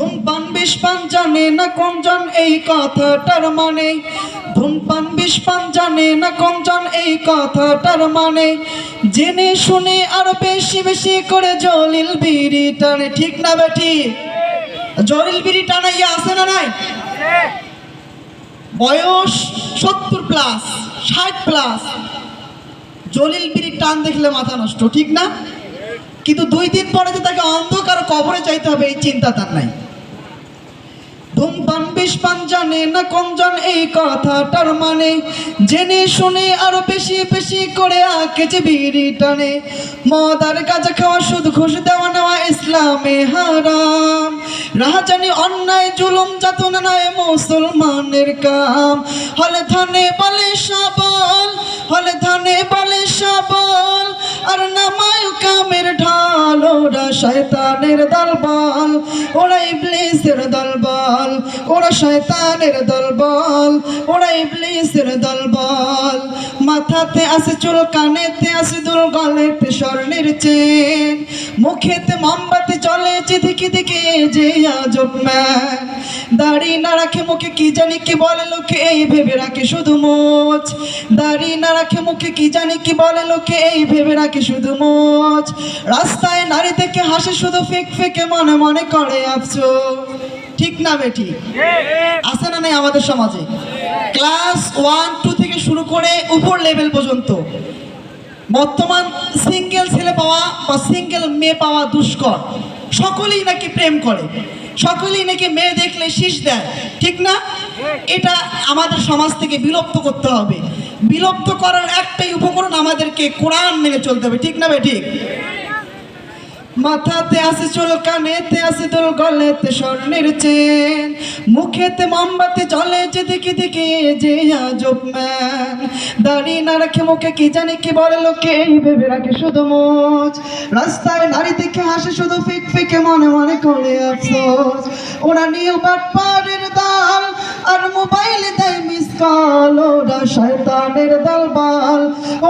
ধূমপান বিষপান জানে না কোনজন এই কথাটার মানে? ধূমপান বিষপান জানে না কোনজন এই কথাটার মানে? জেনে শুনে আরও বেশি বেশি করে জলিল বিড়ি টানে, ঠিক না বেঠি জলিল বিড়ি টানা ইয়ে আছে না নাই? বয়স সত্তর প্লাস, ষাট প্লাস। জলিল বিড়ির টান দেখলে মাথা নষ্ট, ঠিক না? কিন্তু দুই দিন পরে যে তাকে অন্ধকার কবরে চাইতে হবে, এই চিন্তা তার নাই। ধূমপান বিষপান জানে না কোনজন এই কথাটার মানে। জেনে শুনে আরও বেশি বেশি করে আঁকেছে বিড়ি টানে। মদ আর গাঁজা খাওয়া শুধু ঘুষ দেওয়া, নেওয়া, ইসলামে হারাম। রাহাজানি অন্যায়, জুলুম, যাতনা নয়, মুসলমানের কাম। হলে ধানে বলে সাবল হলে ধানে বলে সাবল আর নামায় কামের ওরা শয়তানের দলবল, ওরা ইবলিসের দলবল, ওরা শয়তানের দলবল, ওরা ইবলিসের দলবল। মাথাতে আছে চুল, কানেতে আছে দুল, গলেতে স্বর্ণের চেন। মুখেতে মোমবাতি চলে যেদিকে দিকে যে আজব ম্যান দাড়ি না রাখে মুখে কি জানি কি বলে লোকে, এই ভেবে রাখে শুধু মোচ দাড়ি না রাখে মুখে কি জানি কি বলে লোকে, এই ভেবে রাখে শুধু মোচ রাস্তায় নারী দেখে হাসে শুধু ফেক ফেকে মনে মনে করে আফসোস। ঠিক না, বেটি? আছে না নাই আমাদের সমাজে? ক্লাস ওয়ান, টু থেকে শুরু করে উপর লেভেল পর্যন্ত। বর্তমান সিঙ্গেল ছেলে পাওয়া বা সিঙ্গেল মেয়ে পাওয়া দুষ্কর। সকলেই নাকি প্রেম করে। সকলেই নাকি মেয়ে দেখলে শীষ দেয়। ঠিক না? এটা আমাদের সমাজ থেকে বিলুপ্ত করতে হবে। বিলুপ্ত করার একটাই উপকরণ আমাদেরকে কোরআন মেনে চলতে হবে। ঠিক না বে ঠিক মাথাতে আছে চুল, কানেতে আছে দোল, গলেতে স্বর্ণের চেন। মুখেতে মোমবাতি চলে যে দিকে দিকে যে আজব ম্যান। দাড়ি না রাখে মুখে কি জানি কি বলে লোকে ভেবে রাখে শুধু মোচ রাস্তায় নারী দেখে হাসে শুধু ফিক ফিকে মনে মনে করে আফসোস। ওরা নীল বাট পাড়ের দাল শয়তানের দলবল,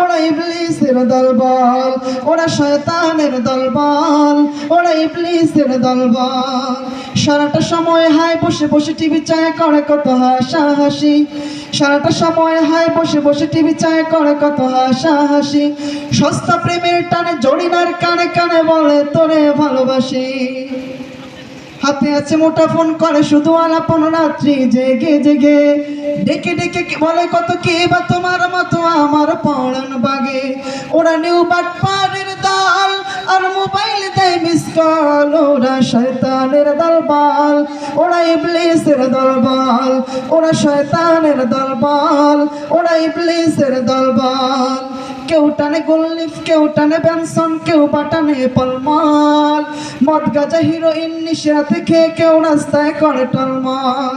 ওরা ইবলিসের দলবল, ওরা শয়তানের দলবল, ওরা ইবলিসের দলবল। সারাটা সময় হায় বসে বসে টিভি চায়, করে কত হাসা হাসি সারাটা সময় হায় বসে বসে টিভি চায়, করে কত হাসা হাসি সস্তা প্রেমের টানে জড়িনার কানে কানে বলে, তোরে ভালোবাসি। হাতে আছে মোটা ফোন করে, শুধু আলাপন রাত্রি জেগে জেগে। ডেকে ডেকে বলে, কত কে বা তোমার মতো আমার পড়ান বাগে? ওরা নিউ বাট পাড়ের দাল, আর মোবাইল দেয় মিস কল ওরা শয়তানের দলবল। ওরা ইবলিসের দলবল, ওরা শয়তানের দলবল, ওরা ইবলিসের দলবল। কেউ টানে গোল্লিফ, কেউ টানে ব্যানসন, কেউ বাটানে পলমাল। মদ গাজা হিরোইন নিশাতে খেয়ে কেউ রাস্তায় করে টলমাল।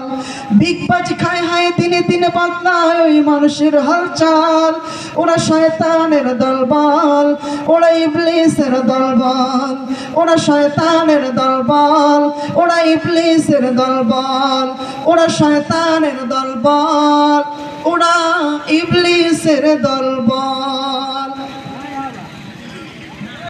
বিগ বাজি খায় হায় দিনে দিনে বদলায় ওই মানুষের হালচাল। ওরা শয়তানের দলবল, ওরা ইবলিসের দলবল, ওরা শয়তানের দলবল, ওরা ইবলিসের দলবল, ওরা শয়তানের দলবল, ওরা ইবলিসের দলবল।